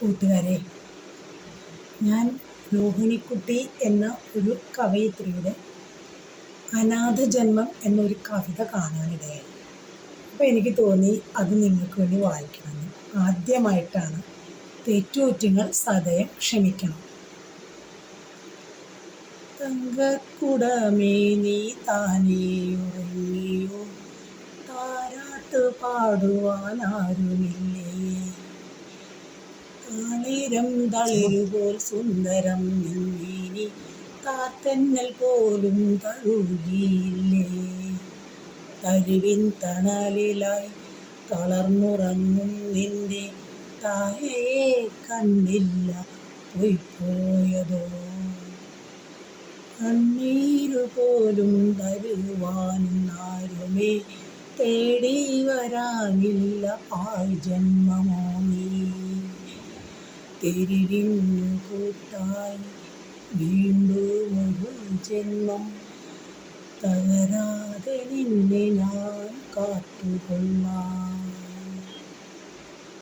കൂട്ടുകാരെ ഞാൻ രോഹിണിക്കുട്ടി എന്ന ഒരു കവയിത്രിയുടെ അനാഥ ജന്മം എന്നൊരു കവിത കാണാനിടയായി. അപ്പോൾ എനിക്ക് തോന്നി അത് നിങ്ങൾക്ക് വേണ്ടി വായിക്കണമെന്ന്. ആദ്യമായിട്ടാണ് തെറ്റുകുറ്റങ്ങൾ സദയം ക്ഷമിക്കണം. തങ്കക്കുടമേ നീ താനേ താരാട്ട് പാടുവാൻ താളിരം തളിരുപോൽ സുന്ദരം നിന്നീനി കാത്തന്നൽ പോലും തഴുകിയില്ലേ? തരുവിൻ തണലിലായി തളർന്നുറങ്ങും നിന്റെ തായയെ കണ്ടില്ല പോയിപ്പോയതോ കണ്ണീരു പോലും തരുവാനാരുമേ തേടി വരാനില്ല ആ ജന്മമോ നീ? തിരിഞ്ഞു കൂട്ടായി വീണ്ടും ഒരു ജന്മം. തകരാതെ നിന്നെ ഞാൻ കാത്തുകൊള്ളാം.